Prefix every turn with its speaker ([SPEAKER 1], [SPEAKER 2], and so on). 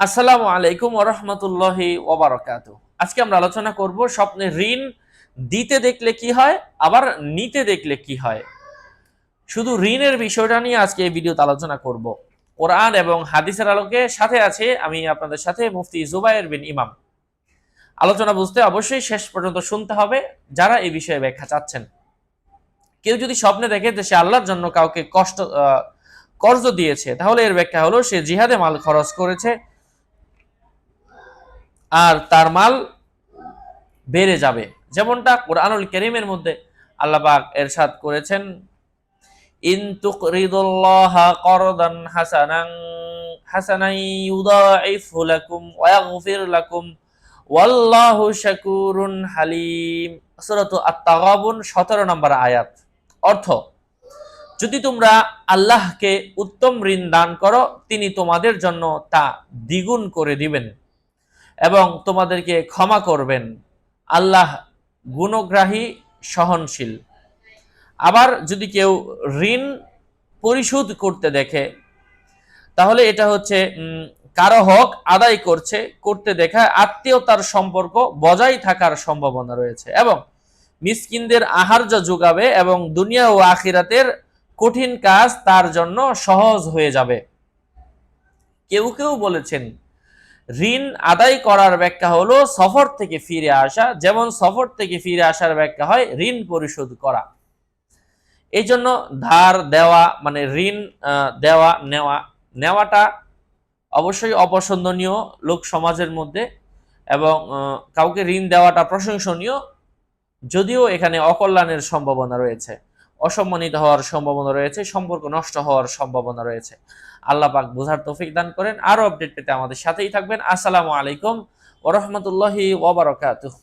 [SPEAKER 1] আসসালামু আলাইকুম ওরহমতুল্লাহি ওবারকাত আজকে আমরা আলোচনা করব স্বপ্নে ঋণ দিতে দেখলে কি হয়, আবার নিতে দেখলে কি হয়। শুধু ঋণের বিষয়টা নিয়ে আজকে এই ভিডিওতে আলোচনা করব। কোরআন এবং হাদিসের আলোকে সাথে আছে আমি আপনাদের সাথে মুফতি জুবাইর বিন ইমাম। আলোচনা বুঝতে অবশ্যই শেষ পর্যন্ত শুনতে হবে, যারা এই বিষয়ে ব্যাখ্যা চাচ্ছেন। কেউ যদি স্বপ্নে দেখে যে সে আল্লাহর জন্য কাউকে কষ্ট কর্জ দিয়েছে, তাহলে এর ব্যাখ্যা হলো সে জিহাদে মাল খরচ করেছে আর তার মাল বেড়ে যাবে। যেমনটা কোরআনুল করিমের মধ্যে আল্লাহ পাক এরশাদ করেছেন 17 নম্বর আয়াত। অর্থ, যদি তোমরা আল্লাহকে উত্তম ঋণ দান করো, তিনি তোমাদের জন্য তা দ্বিগুণ করে দিবেন। এবং তোমাদেরকে ক্ষমা করবেন। আল্লাহ গুণগ্রাহী, সহনশীল। আবার যদি কেউ ঋণ পরিশোধ করতে দেখে, তাহলে এটা হচ্ছে কারও হক আদায় করছে, করতে দেখা আত্মীয়তার সম্পর্ক বজায় থাকার সম্ভাবনা রয়েছে এবং মিসকিনদের আহার্য যোগাবে এবং দুনিয়া ও আখিরাতের কঠিন কাজ তার জন্য সহজ হয়ে যাবে। কেউ কেউ বলেছেন ঋণ আদায় করার ব্যাখ্যা হলো সফর থেকে ফিরে আসা। যেমন সফর থেকে ফিরে আসার ব্যাখ্যা হয় ঋণ পরিশোধ করা। এই জন্য ধার দেওয়া মানে ঋণ দেওয়া, নেওয়া, নেওয়াটা অবশ্যই অপছন্দনীয় লোক সমাজের মধ্যে এবং কাউকে ঋণ দেওয়াটা প্রশংসনীয়, যদিও এখানে অকল্যাণের সম্ভাবনা রয়েছে। অসম্মানিত হওয়ার সম্ভাবনা রয়েছে, সম্পর্ক নষ্ট হওয়ার সম্ভাবনা রয়েছে। আল্লাহ পাক বোঝার তৌফিক দান করেন। আরও আপডেট পেতে আমাদের সাথেই থাকবেন। আসসালামু আলাইকুম ওরহমতুল্লাহি ওবরাকাতুহ